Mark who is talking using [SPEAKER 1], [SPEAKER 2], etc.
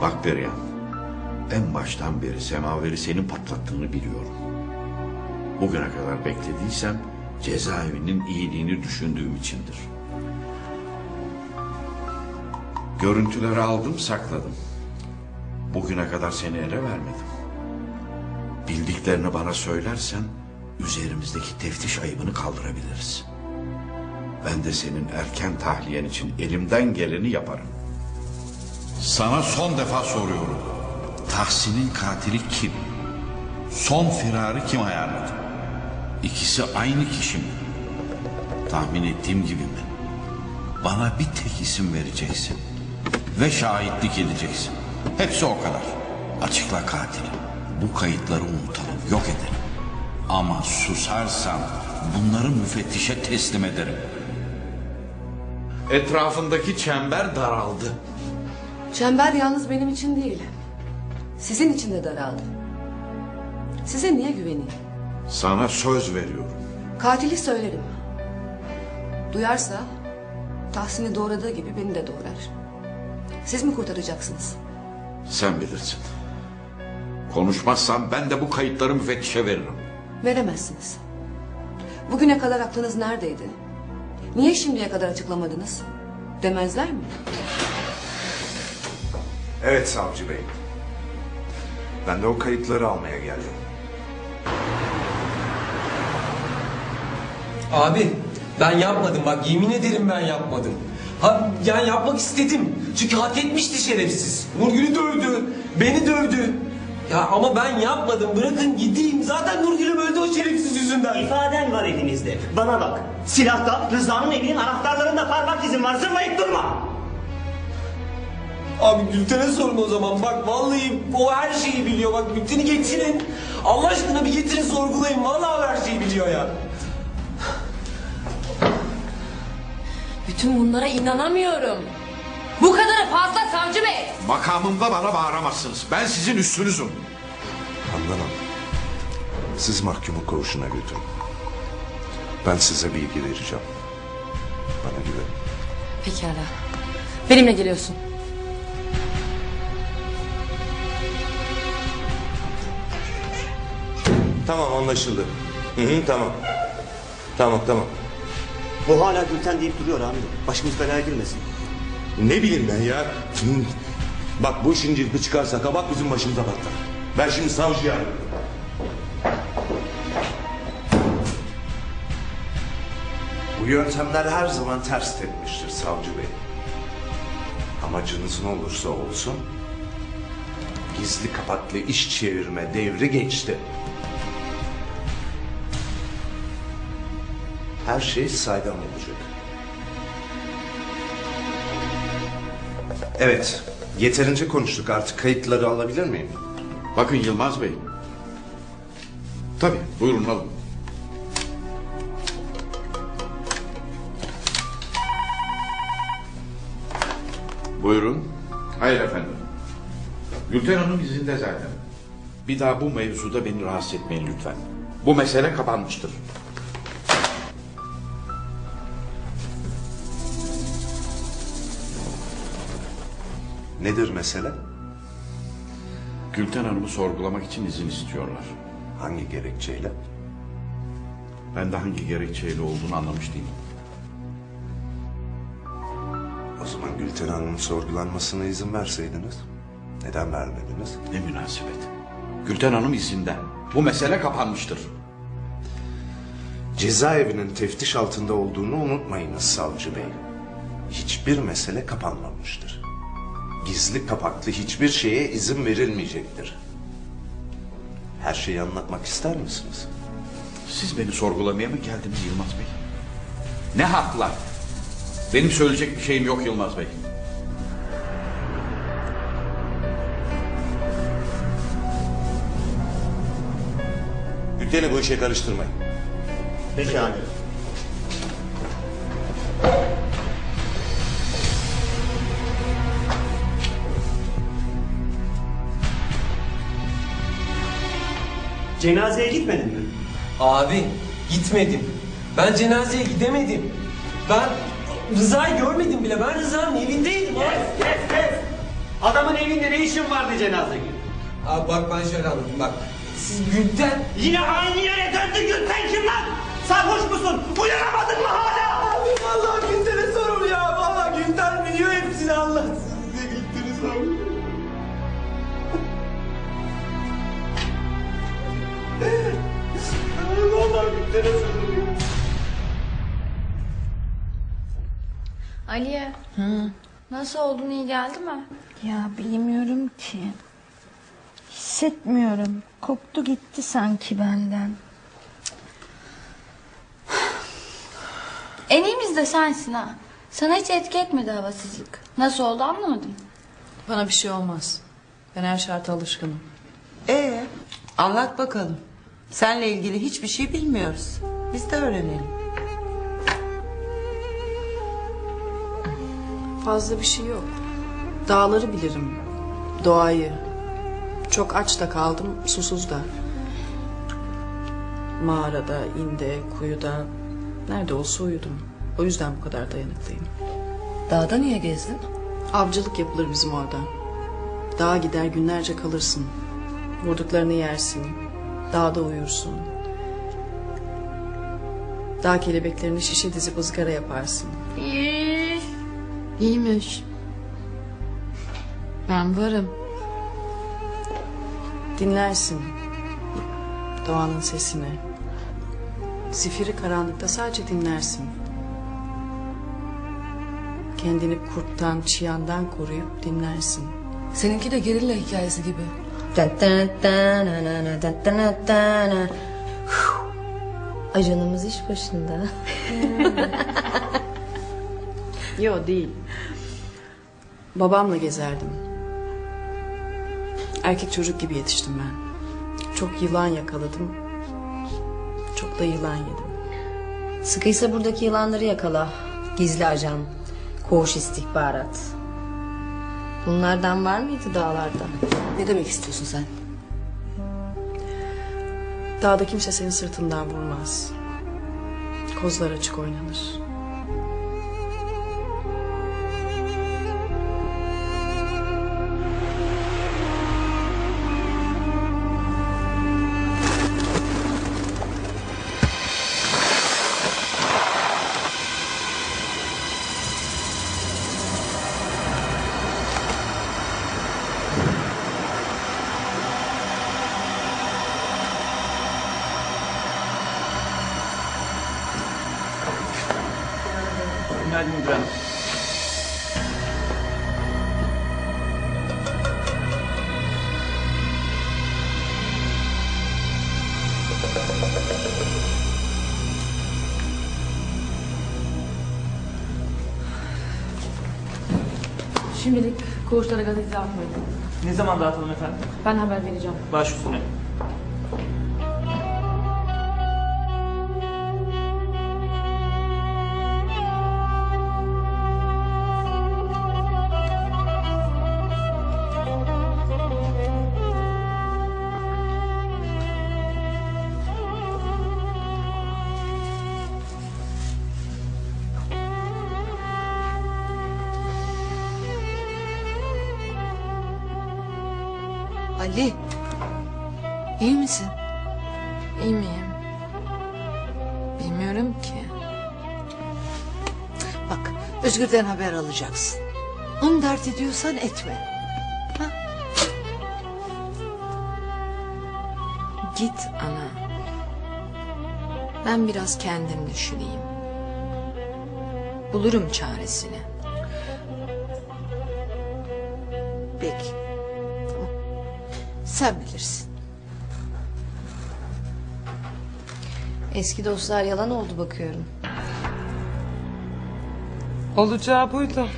[SPEAKER 1] Bak Perihan, en baştan beri semaveri senin patlattığını biliyorum. Bugüne kadar beklediysem cezaevinin iyiliğini düşündüğüm içindir. Görüntüleri aldım sakladım. Bugüne kadar seni ele vermedim. Bildiklerini bana söylersen üzerimizdeki teftiş ayıbını kaldırabiliriz. Ben de senin erken tahliyen için elimden geleni yaparım. Sana son defa soruyorum. Tahsin'in katili kim? Son firarı kim ayarladı? İkisi aynı kişi mi? Tahmin ettiğim gibi mi? Bana bir tek isim vereceksin. Ve şahitlik edeceksin. Hepsi o kadar. Açıkla katili. Bu kayıtları unutalım, yok edelim. Ama susarsan bunları müfettişe teslim ederim. Etrafındaki çember daraldı.
[SPEAKER 2] Çember yalnız benim için değil. Sizin için de daraldı. Size niye güveneyim?
[SPEAKER 1] Sana söz veriyorum.
[SPEAKER 2] Katili söylerim. Duyarsa Tahsin'i doğradığı gibi beni de doğrar. Siz mi kurtaracaksınız?
[SPEAKER 1] Sen bilirsin. Konuşmazsan ben de bu kayıtları müfettişe veririm.
[SPEAKER 2] Veremezsiniz. Bugüne kadar aklınız neredeydi? Niye şimdiye kadar açıklamadınız? Demezler mi?
[SPEAKER 3] Evet savcı bey. Ben de o kayıtları almaya geldim.
[SPEAKER 4] Abi ben yapmadım bak yemin ederim ben yapmadım. Ha, yani yapmak istedim. Çünkü hak etmişti şerefsiz. Nurgül'ü dövdü. Beni dövdü. Ya ama ben yapmadım. Bırakın gideyim. Zaten Nurgül'üm öldü o şerefsiz yüzünden.
[SPEAKER 5] İfaden var elimizde. Bana bak. Silahta Rıza'nın evinin anahtarlarında parmak izin var. Zırlayıp durma.
[SPEAKER 4] Abi Gülten'e sorun o zaman. Bak vallahi o her şeyi biliyor. Bak Gülten'i getirin. Allah aşkına bir getirin sorgulayın. Vallahi o her şeyi biliyor ya.
[SPEAKER 6] Bütün bunlara inanamıyorum. Bu kadarı fazla savcı bey.
[SPEAKER 1] Makamımda bana bağıramazsınız. Ben sizin üstünüzüm.
[SPEAKER 3] Handan Hanım. Siz mahkumu koğuşuna götürün. Ben size bilgi vereceğim. Bana güvenin.
[SPEAKER 6] Pekala. Benimle geliyorsun.
[SPEAKER 7] Tamam anlaşıldı. Hı hı tamam. Tamam tamam.
[SPEAKER 5] Bu hala Gülten deyip duruyor amirim. Başımız belaya girmesin.
[SPEAKER 7] Ne bileyim ben ya. Bak bu işin cilpi çıkarsa kabak bizim başımıza patlar. Ben şimdi savcıya arıyorum.
[SPEAKER 3] Bu yöntemler her zaman ters tepmiştir savcı bey. Amacınız ne olursa olsun gizli kapaklı iş çevirme devri geçti. Her şey saydam olacak. Evet, yeterince konuştuk. Artık kayıtları alabilir miyim?
[SPEAKER 1] Bakın Yılmaz Bey. Tabii buyurun alın. Buyurun. Hayır efendim. Gülten Hanım izinde zaten. Bir daha bu mevzuda beni rahatsız etmeyin lütfen. Bu mesele kapanmıştır.
[SPEAKER 3] Nedir mesele?
[SPEAKER 1] Gülten Hanım'ı sorgulamak için izin istiyorlar.
[SPEAKER 3] Hangi gerekçeyle?
[SPEAKER 1] Ben de hangi gerekçeyle olduğunu anlamış değilim.
[SPEAKER 3] O zaman Gülten Hanım'ın sorgulanmasına izin verseydiniz. Neden vermediniz?
[SPEAKER 1] Ne münasebet. Gülten Hanım izinde. Bu mesele kapanmıştır.
[SPEAKER 3] Cezaevinin teftiş altında olduğunu unutmayınız savcı bey. Hiçbir mesele kapanmamıştır. Gizli kapaklı hiçbir şeye izin verilmeyecektir. Her şeyi anlatmak ister misiniz?
[SPEAKER 1] Siz beni sorgulamaya mı geldiniz Yılmaz Bey? Ne hakla? Benim söyleyecek bir şeyim yok Yılmaz Bey.
[SPEAKER 7] Gülten'i bu işe karıştırmayın.
[SPEAKER 5] Peki amirim. Cenazeye gitmedin mi?
[SPEAKER 4] Abi gitmedim. Ben cenazeye gidemedim. Ben Rıza'yı görmedim bile. Ben Rıza'nın evindeydim abi.
[SPEAKER 5] Kes kes kes. Adamın evinde ne işin vardı cenaze günü?
[SPEAKER 4] Abi bak ben şöyle anladım bak. Siz Gülten...
[SPEAKER 5] Yine aynı yere döndü Gülten kim lan? Sarhoş musun? Uyanamadın mı hala?
[SPEAKER 4] Ya.
[SPEAKER 6] Aliye. Nasıl oldun iyi geldi mi?
[SPEAKER 8] Ya bilmiyorum ki. Hissetmiyorum. Koptu gitti sanki benden.
[SPEAKER 6] En iyimiz de sensin ha. Sana hiç etki etmedi havasızlık. Nasıl oldu anlamadım.
[SPEAKER 9] Bana bir şey olmaz. Ben her şarta alışkınım.
[SPEAKER 10] Ee, anlat bakalım. Seninle ilgili hiçbir şey bilmiyoruz. Biz de öğrenelim.
[SPEAKER 9] Fazla bir şey yok. Dağları bilirim. Doğayı. Çok aç da kaldım, susuz da. Mağarada, inde, kuyuda. Nerede olsa uyudum. O yüzden bu kadar dayanıklıyım.
[SPEAKER 10] Dağda niye gezdin?
[SPEAKER 9] Avcılık yapılır bizim orada. Dağa gider günlerce kalırsın. Vurduklarını yersin. Dağda uyursun. Dağ kelebeklerini şişe dizip ızgara yaparsın.
[SPEAKER 6] İyi.
[SPEAKER 9] İyiymiş. Ben varım. Dinlersin. Doğanın sesini. Zifiri karanlıkta sadece dinlersin. Kendini kurttan, çıyandan koruyup dinlersin.
[SPEAKER 10] Seninki de gerilla hikayesi gibi.
[SPEAKER 8] Ajanımız iş başında.
[SPEAKER 9] Yo değil. Babamla gezerdim. Erkek çocuk gibi yetiştim ben. Çok yılan yakaladım. Çok da yılan yedim.
[SPEAKER 8] Sıkıysa buradaki yılanları yakala. Gizli ajan, koğuş istihbarat. Bunlardan var mıydı dağlarda?
[SPEAKER 10] Ne demek istiyorsun sen?
[SPEAKER 9] Dağda kimse senin sırtından vurmaz. Kozlar açık oynanır.
[SPEAKER 6] Şimdilik koğuşlara gazete dağıtmayın.
[SPEAKER 5] Ne zaman dağıtalım efendim?
[SPEAKER 6] Ben haber vereceğim.
[SPEAKER 5] Baş üstüne.
[SPEAKER 10] Ali. iyi misin?
[SPEAKER 9] İyi miyim? Bilmiyorum ki.
[SPEAKER 10] Bak Özgür'den haber alacaksın. Onu dert ediyorsan etme.
[SPEAKER 9] Git ana. Ben biraz kendim düşüneyim. Bulurum çaresini.
[SPEAKER 10] Sen bilirsin.
[SPEAKER 8] Eski dostlar yalan oldu bakıyorum.
[SPEAKER 10] Olacağı buydu.